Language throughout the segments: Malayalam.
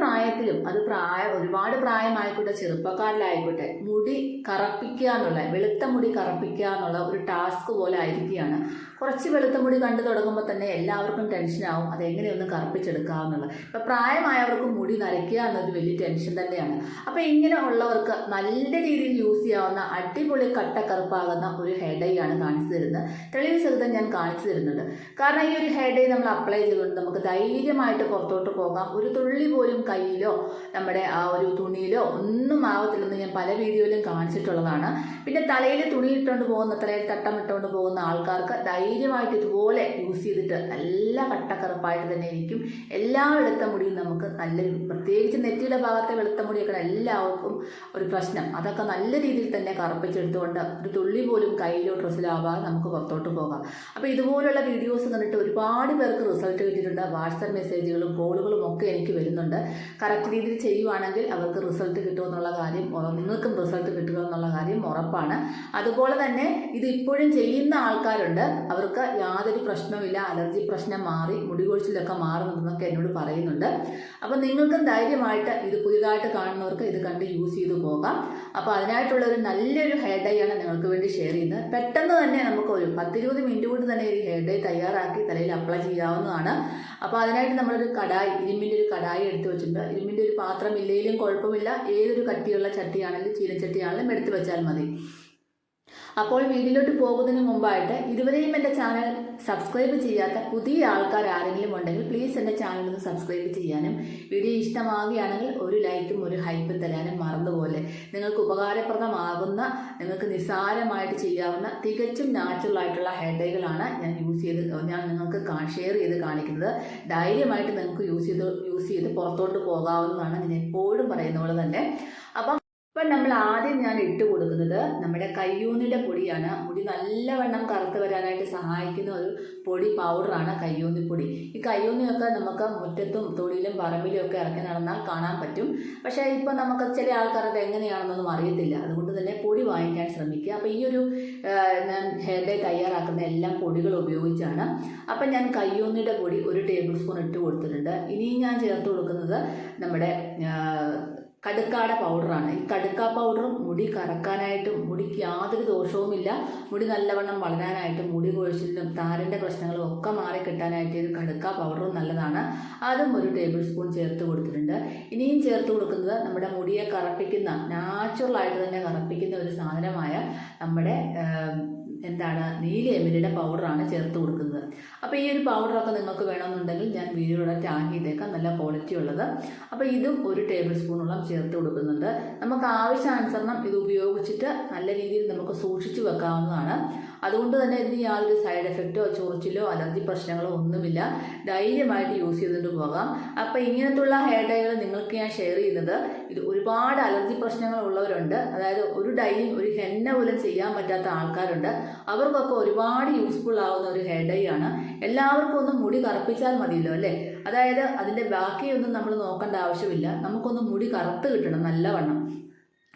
പ്രായത്തിലും അത് പ്രായ ഒരുപാട് പ്രായമായിക്കോട്ടെ ചെറുപ്പക്കാരിലായിക്കോട്ടെ മുടി കറപ്പിക്കുക എന്നുള്ള വെളുത്ത മുടി കറപ്പിക്കുക എന്നുള്ള ഒരു ടാസ്ക് പോലെ ആയിരിക്കുകയാണ്. കുറച്ച് വെളുത്ത മുടി കണ്ടു തുടങ്ങുമ്പോൾ തന്നെ എല്ലാവർക്കും ടെൻഷനാവും അതെങ്ങനെയൊന്ന് കറുപ്പിച്ചെടുക്കുക എന്നുള്ളത്. ഇപ്പം പ്രായമായവർക്ക് മുടി നരയ്ക്കുക എന്നത് വലിയ ടെൻഷൻ തന്നെയാണ്. അപ്പോൾ ഇങ്ങനെ ഉള്ളവർക്ക് നല്ല രീതിയിൽ യൂസ് ചെയ്യാവുന്ന അടിപൊളി കട്ട കറുപ്പാകുന്ന ഒരു ഹെയർ ഡൈ ആണ് കാണിച്ചു തരുന്നത്. തെളിവ് സഹിതം ഞാൻ കാണിച്ചു തരുന്നുണ്ട്. കാരണം ഈ ഒരു ഹെയർ ഡൈ നമ്മൾ അപ്ലൈ ചെയ്തുകൊണ്ട് നമുക്ക് ധൈര്യമായിട്ട് പുറത്തോട്ട് പോകാം. ഒരു തുള്ളി പോലും കയ്യിലോ നമ്മുടെ ആ ഒരു തുണിയിലോ ഒന്നും ആവത്തില്ലെന്ന് ഞാൻ പല വീഡിയോയിലും കാണിച്ചിട്ടുള്ളതാണ്. പിന്നെ തലയിൽ തുണി ഇട്ടുകൊണ്ട് പോകുന്ന തലയിൽ തട്ടം ഇട്ടുകൊണ്ട് പോകുന്ന ആൾക്കാർക്ക് ധൈര്യമായിട്ട് ഇതുപോലെ യൂസ് ചെയ്തിട്ട് നല്ല കട്ടക്കറുപ്പായിട്ട് തന്നെ ഇരിക്കും. എല്ലാ വെളുത്ത മുടിയും നമുക്ക് നല്ല പ്രത്യേകിച്ച് നെറ്റിയുടെ ഭാഗത്തെ വെളുത്ത മുടിയൊക്കെ എല്ലാവർക്കും ഒരു പ്രശ്നം. അതൊക്കെ നല്ല രീതിയിൽ തന്നെ കറുപ്പിച്ചെടുത്തുകൊണ്ട് ഒരു തുള്ളി പോലും കയ്യിലോ ഡ്രസ്സിലോ ആവാതെ നമുക്ക് പുറത്തോട്ട് പോകാം. അപ്പോൾ ഇതുപോലുള്ള വീഡിയോസ് കണ്ടിട്ട് ഒരുപാട് പേർക്ക് റിസൾട്ട് കിട്ടിയിട്ടുണ്ട്. വാട്സപ്പ് മെസ്സേജുകളും കോളുകളും ഒക്കെ എനിക്ക് വരുന്നുണ്ട്. കറക്റ്റ് രീതിയിൽ ചെയ്യുവാണെങ്കിൽ അവർക്ക് റിസൾട്ട് കിട്ടുമെന്നുള്ള കാര്യം നിങ്ങൾക്കും റിസൾട്ട് കിട്ടുക എന്നുള്ള കാര്യം ഉറപ്പാണ്. അതുപോലെ തന്നെ ഇത് ഇപ്പോഴും ചെയ്യുന്ന ആൾക്കാരുണ്ട്. അവർക്ക് യാതൊരു പ്രശ്നവുമില്ല അലർജി പ്രശ്നം മാറി മുടി കൊഴിച്ചിലൊക്കെ മാറുന്നുണ്ടെന്നൊക്കെ എന്നോട് പറയുന്നുണ്ട്. അപ്പം നിങ്ങൾക്കും ധൈര്യമായിട്ട് ഇത് പുതിയതായിട്ട് കാണുന്നവർക്ക് ഇത് കണ്ട് യൂസ് ചെയ്ത് പോകാം. അപ്പോൾ അതിനായിട്ടുള്ള ഒരു നല്ലൊരു ഹെയർ ഡൈ ആണ് നിങ്ങൾക്ക് വേണ്ടി ഷെയർ ചെയ്യുന്നത്. പെട്ടെന്ന് തന്നെ നമുക്ക് ഒരു പത്തിരുപത് മിനിറ്റ് കൊണ്ട് തന്നെ ഒരു ഹെയർ ഡൈ തയ്യാറാക്കി തലയിൽ അപ്ലൈ ചെയ്യാവുന്നതാണ്. അപ്പോൾ അതിനായിട്ട് നമ്മളൊരു കടായി ഇരുമ്പിന്റെ ഒരു കടായി എടുത്ത് വെച്ചിട്ടുണ്ട്. ഇരുമ്പിന്റെ ഒരു പാത്രം ഇല്ലെങ്കിലും കുഴപ്പമില്ല. ഏതൊരു കട്ടിയുള്ള ചട്ടിയാണെങ്കിലും ചീനച്ചട്ടിയാണെങ്കിലും എടുത്ത് വെച്ചാൽ മതി. അപ്പോൾ വീഡിയോയിലോട്ട് പോകുന്നതിന് മുമ്പായിട്ട് ഇതുവരെയും എന്റെ ചാനൽ സബ്സ്ക്രൈബ് ചെയ്യാത്ത പുതിയ ആൾക്കാർ ആരെങ്കിലും ഉണ്ടെങ്കിൽ പ്ലീസ് എന്റെ ചാനൽ ഒന്ന് സബ്സ്ക്രൈബ് ചെയ്യാനും വീഡിയോ ഇഷ്ടമാവുകയാണെങ്കിൽ ഒരു ലൈക്കും ഒരു ഹൈപ്പും തരാനും മറന്നുപോലെ നിങ്ങൾക്ക് ഉപകാരപ്രദമാകുന്ന നിങ്ങൾക്ക് നിസ്സാരമായിട്ട് ചെയ്യാവുന്ന തികച്ചും നാച്ചുറൽ ആയിട്ടുള്ള ഹെയർ ഡൈകളാണ് ഞാൻ യൂസ് ചെയ്ത് ഞാൻ നിങ്ങൾക്ക് ഷെയർ ചെയ്ത് കാണിക്കുന്നത്. ധൈര്യമായിട്ട് നിങ്ങൾക്ക് യൂസ് ചെയ്ത് യൂസ് ചെയ്ത് പുറത്തോട്ട് പോകാവുന്നതാണ് ഞാൻ എപ്പോഴും പറയുന്ന പോലെ തന്നെ. അപ്പം നമ്മൾ ആദ്യം ഞാൻ ഇട്ട് കൊടുക്കുന്നത് നമ്മുടെ കയ്യൂന്നിന്റെ പൊടിയാണ്. മുടി നല്ലവണ്ണം കറുത്ത് വരാനായിട്ട് സഹായിക്കുന്ന ഒരു പൊടി പൗഡറാണ് കയ്യൂന്നിപ്പൊടി. ഈ കയ്യൂന്നിയൊക്കെ നമുക്ക് മുറ്റത്തും തൊടിയിലും പറമ്പിലും ഒക്കെ ഇറക്കി നടന്നാൽ കാണാൻ പറ്റും. പക്ഷേ ഇപ്പം നമുക്ക് ചില ആൾക്കാരത് എങ്ങനെയാണെന്നൊന്നും അറിയത്തില്ല. അതുകൊണ്ട് തന്നെ പൊടി വാങ്ങിക്കാൻ ശ്രമിക്കുക. അപ്പോൾ ഈ ഒരു ഞാൻ ഹെയർ ഡേ തയ്യാറാക്കുന്ന എല്ലാ പൊടികൾ ഉപയോഗിച്ചാണ്. അപ്പം ഞാൻ കയ്യൂന്നിയുടെ പൊടി ഒരു ടേബിൾ സ്പൂൺ ഇട്ട് കൊടുത്തിട്ടുണ്ട്. ഇനിയും ഞാൻ ചേർത്ത് കൊടുക്കുന്നത് നമ്മുടെ കടുക്കാട പൗഡറാണ്. ഈ കടുക്ക പൗഡറും മുടി കറക്കാനായിട്ടും മുടിക്ക് യാതൊരു ദോഷവുമില്ല. മുടി നല്ലവണ്ണം വളരാനായിട്ടും മുടി കൊഴിച്ചിലും താരന്റെ പ്രശ്നങ്ങളും ഒക്കെ മാറി കിട്ടാനായിട്ട് ഒരു കടുക്ക പൗഡറും നല്ലതാണ്. അതും ഒരു ടേബിൾ സ്പൂൺ ചേർത്ത് കൊടുത്തിട്ടുണ്ട്. ഇനിയും ചേർത്ത് കൊടുക്കുന്നത് നമ്മുടെ മുടിയെ കറപ്പിക്കുന്ന നാച്ചുറലായിട്ട് തന്നെ കറപ്പിക്കുന്ന ഒരു സാധനമായ നമ്മുടെ എന്താണ് നീല എമിലിയുടെ പൗഡറാണ് ചേർത്ത് കൊടുക്കുന്നത്. അപ്പോൾ ഈ ഒരു പൗഡറൊക്കെ നിങ്ങൾക്ക് വേണമെന്നുണ്ടെങ്കിൽ ഞാൻ വീഡിയോയുടെ ടാഗ് ചെയ്തേക്കാം. നല്ല ക്വാളിറ്റി ഉള്ളത്. അപ്പോൾ ഇതും ഒരു ടേബിൾ സ്പൂണോളം ചേർത്ത് കൊടുക്കുന്നുണ്ട്. നമുക്ക് ആവശ്യാനുസരണം ഇത് ഉപയോഗിച്ചിട്ട് നല്ല രീതിയിൽ നമുക്ക് സൂക്ഷിച്ചു വെക്കാവുന്നതാണ്. അതുകൊണ്ട് തന്നെ ഇതിന് യാതൊരു സൈഡ് എഫക്റ്റോ ചൊറിച്ചിലോ അലർജി പ്രശ്നങ്ങളോ ഒന്നുമില്ല. ധൈര്യമായിട്ട് യൂസ് ചെയ്തിട്ട് പോകാം. അപ്പോൾ ഇങ്ങനത്തുള്ള ഹെയർ ഡൈകൾ നിങ്ങൾക്ക് ഞാൻ ഷെയർ ചെയ്യുന്നത് ഇത് ഒരുപാട് അലർജി പ്രശ്നങ്ങൾ ഉള്ളവരുണ്ട്. അതായത് ഒരു ഡൈയും ഒരു ഹെന്ന പോലും ചെയ്യാൻ പറ്റാത്ത ആൾക്കാരുണ്ട്. അവർക്കൊക്കെ ഒരുപാട് യൂസ്ഫുൾ ആവുന്ന ഒരു ഹെയർ ഡൈ എല്ലാവർക്കും ഒന്ന് മുടി കറുപ്പിച്ചാൽ മതിയല്ലോ അല്ലേ? അതായത് അതിന്റെ ബാക്കിയൊന്നും നമ്മൾ നോക്കേണ്ട ആവശ്യമില്ല. നമുക്കൊന്ന് മുടി കറുത്ത് കിട്ടണം നല്ലവണ്ണം.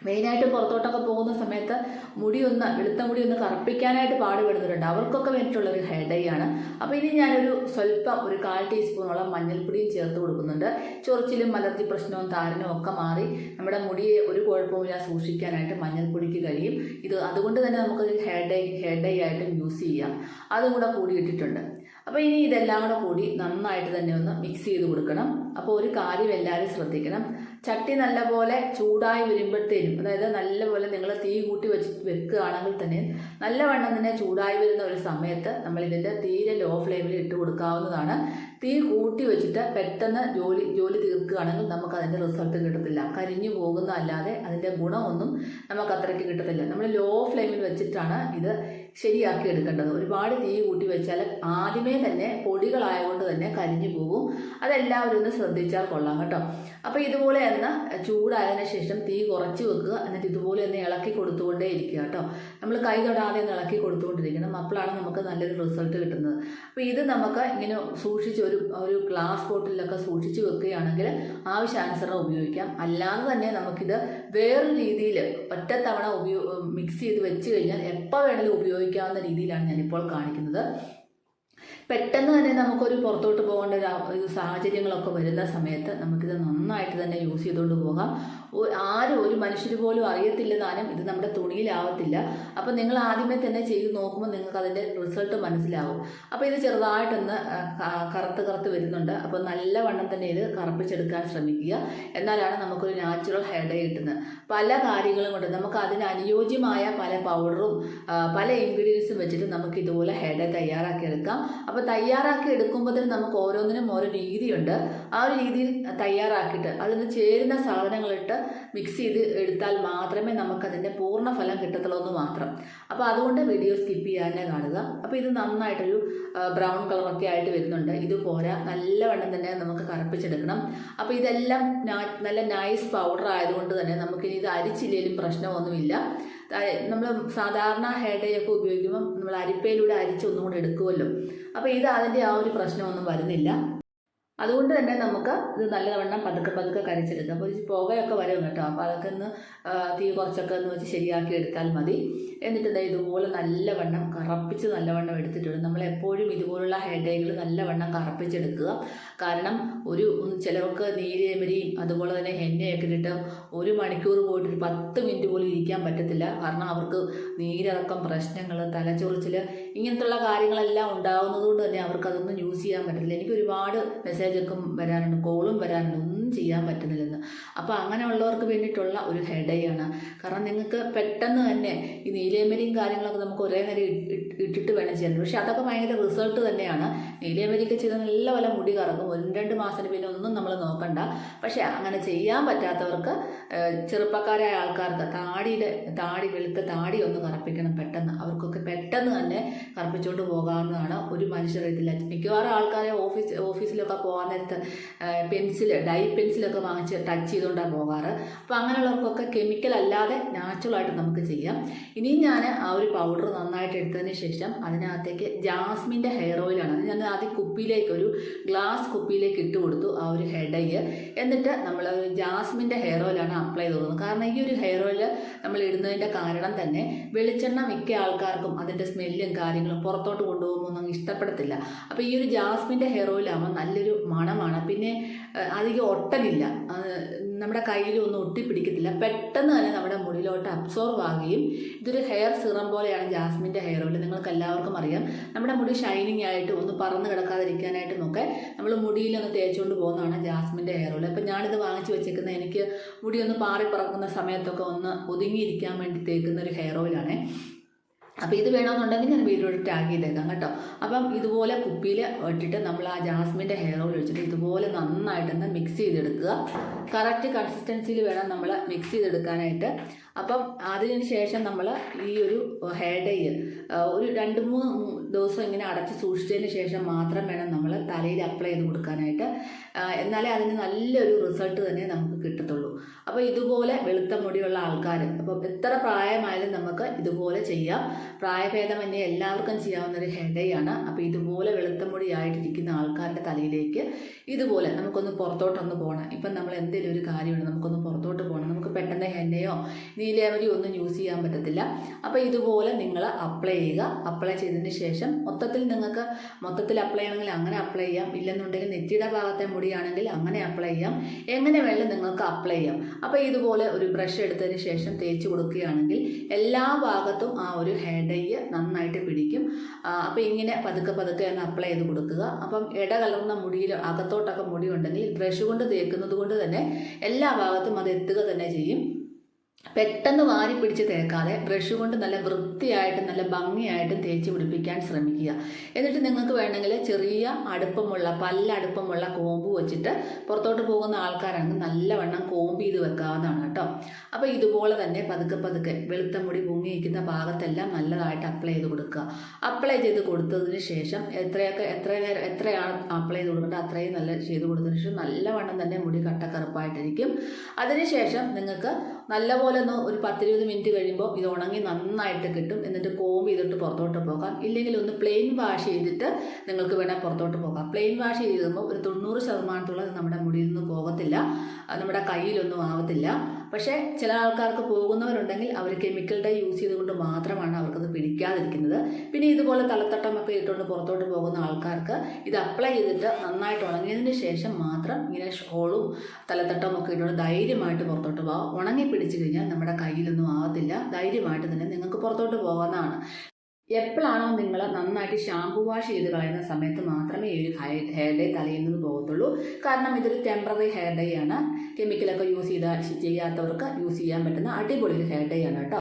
മെയിനായിട്ട് പുറത്തോട്ടൊക്കെ പോകുന്ന സമയത്ത് മുടി ഒന്ന് വെളുത്ത മുടി ഒന്ന് കറുപ്പിക്കാനായിട്ട് പാടുപെടുന്നവരുണ്ട്. അവർക്കൊക്കെ വേണ്ടിയിട്ടുള്ള ഒരു ഹെയർ ഡൈ ആണ്. അപ്പോൾ ഇനി ഞാനൊരു സ്വല്പം ഒരു കാൽ ടീസ്പൂണോളം മഞ്ഞൾപ്പൊടിയും ചേർത്ത് കൊടുക്കുന്നുണ്ട്. ചൊറിച്ചിലും അലർജി പ്രശ്നവും താരനും ഒക്കെ മാറി നമ്മുടെ മുടിയെ ഒരു കുഴപ്പമില്ല സൂക്ഷിക്കാനായിട്ട് മഞ്ഞൾപ്പൊടിക്ക് കഴിയും. ഇത് അതുകൊണ്ട് തന്നെ നമുക്ക് ഹെയർ ഡൈ ഹെയർ ഡൈ ആയിട്ടും യൂസ് ചെയ്യാം. അതും കൂടെ കൂടി ഇട്ടിട്ടുണ്ട്. അപ്പോൾ ഇനി ഇതെല്ലാം കൂടെ കൂടി നന്നായിട്ട് തന്നെ ഒന്ന് മിക്സ് ചെയ്ത് കൊടുക്കണം. അപ്പോൾ ഒരു കാര്യം എല്ലാവരും ശ്രദ്ധിക്കണം. ചട്ടി നല്ലപോലെ ചൂടായി വരുമ്പോഴത്തേനും അതായത് നല്ലപോലെ നിങ്ങൾ തീ കൂട്ടി വെച്ച് വെക്കുകയാണെങ്കിൽ തന്നെ നല്ലവണ്ണം തന്നെ ചൂടായി വരുന്ന ഒരു സമയത്ത് നമ്മൾ ഇതിന്റെ തീരെ ലോ ഫ്ലെയിമിൽ ഇട്ട് കൊടുക്കാവുന്നതാണ്. തീ കൂട്ടി വെച്ചിട്ട് പെട്ടെന്ന് ജോലി ജോലി തീർക്കുകയാണെങ്കിൽ നമുക്ക് അതിന്റെ റിസൾട്ട് കിട്ടത്തില്ല. കരിഞ്ഞു പോകുന്ന അല്ലാതെ അതിന്റെ ഗുണമൊന്നും നമുക്ക് അത്രയ്ക്ക് കിട്ടത്തില്ല. നമ്മൾ ലോ ഫ്ലെയിമിൽ വെച്ചിട്ടാണ് ഇത് ശരിയാക്കി എടുക്കേണ്ടത്. ഒരുപാട് തീ കൂട്ടി വെച്ചാൽ ആദ്യമേ തന്നെ പൊടികളായതുകൊണ്ട് തന്നെ കരിഞ്ഞു പോകും. അതെല്ലാവരും ഒന്ന് ശ്രദ്ധിച്ചാൽ കൊള്ളാം കേട്ടോ. അപ്പോൾ ഇതുപോലെ തന്നെ ചൂടായതിനു ശേഷം തീ കുറച്ച് വെക്കുക. എന്നിട്ട് ഇതുപോലെ ഒന്ന് ഇളക്കി കൊടുത്തുകൊണ്ടേ ഇരിക്കുക കേട്ടോ. നമ്മൾ കൈ തൊടാതെ ഒന്ന് ഇളക്കി കൊടുത്തുകൊണ്ടിരിക്കണം. അപ്പോഴാണ് നമുക്ക് നല്ലൊരു റിസൾട്ട് കിട്ടുന്നത്. അപ്പോൾ ഇത് നമുക്ക് ഇങ്ങനെ സൂക്ഷിച്ച് ഒരു ഒരു ഗ്ലാസ് ബോട്ടിലൊക്കെ സൂക്ഷിച്ച് വെക്കുകയാണെങ്കിൽ ആവശ്യാനുസരണം ഉപയോഗിക്കാം. അല്ലാതെ തന്നെ നമുക്കിത് വേറൊരു രീതിയിൽ ഒറ്റത്തവണ ഉപയോ മിക്സ് ചെയ്ത് വെച്ച് കഴിഞ്ഞാൽ എപ്പോൾ വേണമെങ്കിലും ഉപയോഗിക്കാവുന്ന രീതിയിലാണ് ഞാനിപ്പോൾ കാണിക്കുന്നത്. പെട്ടെന്ന് തന്നെ നമുക്കൊരു പുറത്തോട്ട് പോകേണ്ട ഒരു സാഹചര്യങ്ങളൊക്കെ വരുന്ന സമയത്ത് നമുക്കിത് നന്നായിട്ട് തന്നെ യൂസ് ചെയ്തുകൊണ്ട് പോകാം. ആരും ഒരു മനുഷ്യർ പോലും അറിയത്തില്ല താനും ഇത് നമ്മുടെ തുണിയിലാവത്തില്ല. അപ്പം നിങ്ങൾ ആദ്യമേ തന്നെ ചെയ്ത് നോക്കുമ്പോൾ നിങ്ങൾക്ക് അതിന്റെ റിസൾട്ട് മനസ്സിലാവും. അപ്പോൾ ഇത് ചെറുതായിട്ടൊന്ന് കറുത്ത് കറുത്ത് വരുന്നുണ്ട്. അപ്പോൾ നല്ലവണ്ണം തന്നെ ഇത് കറുപ്പിച്ചെടുക്കാൻ ശ്രമിക്കുക. എന്നാലാണ് നമുക്കൊരു നാച്ചുറൽ ഹെയർ കിട്ടുന്നത്. പല കാര്യങ്ങളും കൊണ്ട് നമുക്ക് അതിന് അനുയോജ്യമായ പല പൗഡറും പല ഇൻഗ്രീഡിയൻസും വെച്ചിട്ട് നമുക്ക് ഇതുപോലെ ഹെയർ തയ്യാറാക്കി എടുക്കാം അപ്പോൾ തയ്യാറാക്കി എടുക്കുമ്പോൾ തന്നെ നമുക്ക് ഓരോന്നിനും ഓരോ രീതിയുണ്ട്. ആ ഒരു രീതിയിൽ തയ്യാറാക്കിയിട്ട് അതിന് ചേരുന്ന സാധനങ്ങളിട്ട് മിക്സ് ചെയ്ത് എടുത്താൽ മാത്രമേ നമുക്കതിന്റെ പൂർണ ഫലം കിട്ടത്തുള്ളൂ എന്ന് മാത്രം. അപ്പോൾ അതുകൊണ്ട് വീഡിയോ സ്കിപ്പ് ചെയ്യാനേ കാണുക. അപ്പോൾ ഇത് നന്നായിട്ടൊരു ബ്രൗൺ കളറൊക്കെ ആയിട്ട് വരുന്നുണ്ട്. ഇത് പോരാ. നല്ലവണ്ണം തന്നെ നമുക്ക് കറപ്പിച്ചെടുക്കണം. അപ്പോൾ ഇതെല്ലാം നല്ല നൈസ് പൗഡർ ആയതുകൊണ്ട് തന്നെ നമുക്കിനി ഇത് അരിച്ചില്ലെങ്കിലും പ്രശ്നമൊന്നുമില്ല. നമ്മൾ സാധാരണ ഒക്കെ ഉപയോഗിക്കുമ്പോൾ നമ്മൾ അരിപ്പയിലൂടെ അരിച്ച് ഒന്നും കൂടെ എടുക്കുമല്ലോ. അപ്പോൾ ഇത് അതിന്റെ ആ ഒരു പ്രശ്നമൊന്നും വരുന്നില്ല. അതുകൊണ്ട് തന്നെ നമുക്ക് ഇത് നല്ലവണ്ണം പതുക്കെ പതുക്കെ കരിച്ചെടുക്കാം. അപ്പോൾ ഇച്ചിരി പുകയൊക്കെ വരും കേട്ടോ. അപ്പോൾ അതൊക്കെ ഒന്ന് തീ കുറച്ചൊക്കെ ഒന്ന് വെച്ച് ശരിയാക്കി എടുത്താൽ മതി. എന്നിട്ട് ദേ ഇതുപോലെ നല്ലവണ്ണം കറപ്പിച്ച് നല്ലവണ്ണം എടുത്തിട്ടുണ്ട്. നമ്മൾ എപ്പോഴും ഇതുപോലുള്ള ഹെയർ ഡേകൾ നല്ലവണ്ണം കറപ്പിച്ചെടുക്കുക. കാരണം ഒരു ചിലവർക്ക് നീരേമരിയും അതുപോലെ തന്നെ എണ്ണയൊക്കെ ഇട്ടിട്ട് ഒരു മണിക്കൂർ പോയിട്ട് ഒരു പത്ത് മിനിറ്റ് പോലും ഇരിക്കാൻ പറ്റത്തില്ല. കാരണം അവർക്ക് നീരിറക്കം പ്രശ്നങ്ങൾ തലച്ചൊറിച്ചിൽ ഇങ്ങനത്തുള്ള കാര്യങ്ങളെല്ലാം ഉണ്ടാകുന്നത് കൊണ്ട് തന്നെ അവർക്കതൊന്നും യൂസ് ചെയ്യാൻ പറ്റുന്നില്ല എനിക്ക് ഒരുപാട് മെസ്സേജൊക്കെ വരാനുണ്ട് കോളും വരാനുണ്ട്. ഒന്നും ചെയ്യാൻ പറ്റുന്നില്ലെന്ന്. അപ്പോൾ അങ്ങനെയുള്ളവർക്ക് വേണ്ടിയിട്ടുള്ള ഒരു ഹെഡയാണ് കാരണം നിങ്ങൾക്ക് പെട്ടെന്ന് തന്നെ ഈ നീലേമരിയും കാര്യങ്ങളൊക്കെ നമുക്ക് ഒരേ നേരം ഇട്ടിട്ട് വേണം ചെയ്യാൻ പക്ഷേ അതൊക്കെ ഭയങ്കര റിസൾട്ട് തന്നെയാണ്. നീലേമരിയൊക്കെ ചെയ്ത നല്ല പോലെ മുടി കറങ്ങും ഒന്ന് രണ്ട് മാസത്തിന് പിന്നെ ഒന്നും നമ്മൾ നോക്കണ്ട. പക്ഷേ അങ്ങനെ ചെയ്യാൻ പറ്റാത്തവർക്ക് ചെറുപ്പക്കാരായ ആൾക്കാർക്ക് താടിയുടെ താടി വെളുത്ത താടി ഒന്ന് കറപ്പിക്കണം പെട്ടെന്ന്. അവർക്കൊക്കെ പെട്ടെന്ന് തന്നെ കറപ്പിച്ചുകൊണ്ട് പോകാവുന്നതാണ് ഒരു മനുഷ്യരത്തില്ല മിക്കവാറും ആൾക്കാരെ ഓഫീസ് ഓഫീസിലൊക്കെ പോകാൻ നേരത്ത് പെൻസിൽ ഡൈ പെൻസിലൊക്കെ വാങ്ങിച്ച് ടച്ച് ചെയ്തുകൊണ്ടാണ് പോകാറ്. അപ്പോൾ അങ്ങനെയുള്ളവർക്കൊക്കെ കെമിക്കൽ അല്ലാതെ നാച്ചുറലായിട്ട് നമുക്ക് ചെയ്യാം. ഇനിയും ഞാൻ ആ ഒരു പൗഡർ നന്നായിട്ട് എടുത്തതിന് ശേഷം അതിനകത്തേക്ക് ജാസ്മിന്റെ ഹെയർ ഓയിലാണ് അത് ഞാൻ ആദ്യം കുപ്പിയിലേക്ക് ഒരു ഗ്ലാസ് കുപ്പിയിലേക്ക് ഇട്ട് കൊടുത്തു ആ ഒരു ഹെഡയ്ക്ക് എന്നിട്ട് നമ്മൾ ജാസ്മിന്റെ ഹെയർ ഓയിലാണ് അപ്ലൈ ചെയ്ത് കൊടുക്കുന്നത് കാരണം ഈ ഒരു ഹെയർ ഓയിൽ നമ്മൾ ഇടുന്നതിന്റെ കാരണം തന്നെ വെളിച്ചെണ്ണ മിക്ക ആൾക്കാർക്കും അതിന്റെ സ്മെല്ലും കാര്യങ്ങളും പുറത്തോട്ട് കൊണ്ടുപോകുമ്പോൾ ഇഷ്ടപ്പെടത്തില്ല. അപ്പോൾ ഈ ഒരു ജാസ്മിന്റെ ഹെയർ ഓയിലാകുമ്പോൾ നല്ലൊരു മണമാണ്. പിന്നെ അധികം ഒട്ടലില്ല. അത് നമ്മുടെ കയ്യിൽ ഒന്നും ഒട്ടിപ്പിടിക്കത്തില്ല. പെട്ടെന്ന് തന്നെ നമ്മുടെ മുടിയിലോട്ട് അബ്സോർവ് ആകുകയും ഇതൊരു ഹെയർ സിറം പോലെയാണ് ജാസ്മിന്റെ ഹെയർ ഓയിൽ നിങ്ങൾക്ക് എല്ലാവർക്കും അറിയാം. നമ്മുടെ മുടി ഷൈനിങ് ആയിട്ട് ഒന്ന് പറന്ന് കിടക്കാതിരിക്കാനായിട്ടും ഒക്കെ നമ്മൾ മുടിയിലൊന്ന് തേച്ചുകൊണ്ട് പോകുന്നതാണ് ജാസ്മിന്റെ ഹെയർ ഓയിൽ അപ്പം ഞാനിത് വാങ്ങിച്ച് വെച്ചേക്കുന്നത് എനിക്ക് മുടി ഒന്ന് പാറി പറക്കുന്ന സമയത്തൊക്കെ ഒന്ന് ഒതുങ്ങിയിരിക്കാൻ വേണ്ടി തേക്കുന്ന ഒരു ഹെയർ ഓയിലാണേ അപ്പോൾ ഇത് വേണമെന്നുണ്ടെങ്കിൽ ഞാൻ വീഡിയോയിൽ ടാഗ് ചെയ്തേക്കാം കേട്ടോ. അപ്പം ഇതുപോലെ കുപ്പിയിൽ ഇട്ടിട്ട് നമ്മൾ ആ ജാസ്മിന്റെ ഹെയർ ഓയിൽ ഒഴിച്ചിട്ട് ഇതുപോലെ നന്നായിട്ടൊന്ന് മിക്സ് ചെയ്തെടുക്കുക. കറക്റ്റ് കൺസിസ്റ്റൻസിയിൽ വേണം നമ്മൾ മിക്സ് ചെയ്തെടുക്കാനായിട്ട്. അപ്പം അതിന് ശേഷം നമ്മൾ ഈ ഒരു ഹെയർ ഡൈ ഒരു രണ്ട് മൂന്ന് ദിവസം ഇങ്ങനെ അടച്ച് സൂക്ഷിച്ചതിന് ശേഷം മാത്രം വേണം നമ്മൾ തലയിൽ അപ്ലൈ ചെയ്ത് കൊടുക്കാനായിട്ട്. എന്നാലേ അതിന് നല്ലൊരു റിസൾട്ട് തന്നെ നമുക്ക് കിട്ടത്തുള്ളൂ. അപ്പോൾ ഇതുപോലെ വെളുത്ത മുടിയുള്ള ആൾക്കാർ അപ്പോൾ എത്ര പ്രായമായാലും നമുക്ക് ഇതുപോലെ ചെയ്യാം. പ്രായഭേദമന്യേ എല്ലാവർക്കും ചെയ്യാവുന്ന ഒരു ഹെഡയാണ് അപ്പോൾ ഇതുപോലെ വെളുത്ത മുടിയായിട്ടിരിക്കുന്ന ആൾക്കാരുടെ തലയിലേക്ക് ഇതുപോലെ നമുക്കൊന്ന് പുറത്തോട്ടൊന്ന് പോകണം ഇപ്പം നമ്മൾ എന്തെങ്കിലും ഒരു കാര്യമാണ് നമുക്കൊന്ന് പുറത്തോട്ട് പോകണം പെട്ടെന്ന് ഹെന്നയോ നീലേവരിയോ ഒന്നും യൂസ് ചെയ്യാൻ പറ്റത്തില്ല. അപ്പോൾ ഇതുപോലെ നിങ്ങൾ അപ്ലൈ ചെയ്യുക. അപ്ലൈ ചെയ്തതിന് ശേഷം മൊത്തത്തിൽ നിങ്ങൾക്ക് മൊത്തത്തിൽ അപ്ലൈ ചെയ്യണമെങ്കിൽ അങ്ങനെ അപ്ലൈ ചെയ്യാം. ഇല്ലെന്നുണ്ടെങ്കിൽ നെറ്റിയുടെ ഭാഗത്തെ മുടിയാണെങ്കിൽ അങ്ങനെ അപ്ലൈ ചെയ്യാം. എങ്ങനെ വേണമെങ്കിലും നിങ്ങൾക്ക് അപ്ലൈ ചെയ്യാം. അപ്പോൾ ഇതുപോലെ ഒരു ബ്രഷ് എടുത്തതിന് ശേഷം തേച്ച് കൊടുക്കുകയാണെങ്കിൽ എല്ലാ ഭാഗത്തും ആ ഒരു ഹെയർ നന്നായിട്ട് പിടിക്കും. അപ്പോൾ ഇങ്ങനെ പതുക്കെ പതുക്കെ ഒന്ന് അപ്ലൈ ചെയ്ത് കൊടുക്കുക. അപ്പം ഇട കലർന്ന മുടിയിൽ അകത്തോട്ടൊക്കെ മുടി ഉണ്ടെങ്കിൽ ബ്രഷ് കൊണ്ട് തേക്കുന്നത് കൊണ്ട് തന്നെ എല്ലാ ഭാഗത്തും അത് എത്തുക തന്നെ ചെയ്യും. edeyim. പെട്ടെന്ന് വാരി പിടിച്ച് തേക്കാതെ ബ്രഷ് കൊണ്ട് നല്ല വൃത്തിയായിട്ട് നല്ല ഭംഗിയായിട്ട് തേച്ച് പിടിപ്പിക്കാൻ ശ്രമിക്കുക. എന്നിട്ട് നിങ്ങൾക്ക് വേണമെങ്കിൽ ചെറിയ അടുപ്പമുള്ള പല്ലടുപ്പമുള്ള കോമ്പ് വെച്ചിട്ട് പുറത്തോട്ട് പോകുന്ന ആൾക്കാരാണെങ്കിൽ നല്ലവണ്ണം കോമ്പ് ചെയ്ത് വെക്കാവുന്നതാണ് കേട്ടോ. അപ്പോൾ ഇതുപോലെ തന്നെ പതുക്കെ പതുക്കെ വെളുത്ത മുടി പൊങ്ങിയിരിക്കുന്ന ഭാഗത്തെല്ലാം നല്ലതായിട്ട് അപ്ലൈ ചെയ്ത് കൊടുക്കുക. അപ്ലൈ ചെയ്ത് കൊടുത്തതിന് ശേഷം എത്രയൊക്കെ എത്ര നേരം എത്രയാണ് അപ്ലൈ ചെയ്ത് കൊടുക്കേണ്ടത് അത്രയും നല്ല ചെയ്ത് കൊടുത്തതിന് ശേഷം നല്ലവണ്ണം തന്നെ മുടി കട്ടക്കറുപ്പായിട്ടിരിക്കും അതിനുശേഷം നിങ്ങൾക്ക് നല്ലപോലെ ഒന്ന് ഒരു പത്തിരുപത് മിനിറ്റ് കഴിയുമ്പോൾ ഇത് ഉണങ്ങി നന്നായിട്ട് കിട്ടും. എന്നിട്ട് കോമ്പ് ചെയ്തിട്ട് പുറത്തോട്ട് പോകാം. ഇല്ലെങ്കിൽ ഒന്ന് പ്ലെയിൻ വാഷ് ചെയ്തിട്ട് നിങ്ങൾക്ക് വേണേൽ പുറത്തോട്ട് പോകാം. പ്ലെയിൻ വാഷ് ചെയ്തുമ്പോൾ ഒരു തൊണ്ണൂറ് ശതമാനത്തോളം നമ്മുടെ മുടിയിൽ നിന്ന് പോകത്തില്ല. നമ്മുടെ കയ്യിലൊന്നും ആവത്തില്ല. പക്ഷേ ചില ആൾക്കാർക്ക് പോകുന്നവരുണ്ടെങ്കിൽ അവർ കെമിക്കൽ യൂസ് ചെയ്തുകൊണ്ട് മാത്രമാണ് അവർക്കത് പിടിക്കാതിരിക്കുന്നത്. പിന്നെ ഇതുപോലെ തലത്തട്ടമൊക്കെ ഇട്ടുകൊണ്ട് പുറത്തോട്ട് പോകുന്ന ആൾക്കാർക്ക് ഇത് അപ്ലൈ ചെയ്തിട്ട് നന്നായിട്ട് ഉണങ്ങിയതിന് ശേഷം മാത്രം ഇങ്ങനെ ഷോളും തലത്തട്ടവും ഒക്കെ ഇട്ടുകൊണ്ട് ധൈര്യമായിട്ട് പുറത്തോട്ട് പോകാം ഉണങ്ങി പിടിച്ചു കഴിഞ്ഞാൽ നമ്മുടെ കയ്യിലൊന്നും ആവത്തില്ല. ധൈര്യമായിട്ട് തന്നെ നിങ്ങൾക്ക് പുറത്തോട്ട് പോകാവുന്നതാണ്. എപ്പോഴാണോ നിങ്ങൾ നന്നായിട്ട് ഷാമ്പു വാഷ് ചെയ്ത് കളയുന്ന സമയത്ത് മാത്രമേ ഈ ഒരു ഹെയർ ഡേ തലയിൽ നിന്ന് പോകത്തുള്ളൂ. കാരണം ഇതൊരു ടെമ്പററി ഹെയർ ഡേ ആണ്. കെമിക്കലൊക്കെ യൂസ് ചെയ്ത ചെയ്യാത്തവർക്ക് യൂസ് ചെയ്യാൻ പറ്റുന്ന അടിപൊളി ഒരു ഹെയർ ഡേ ആണ് കേട്ടോ.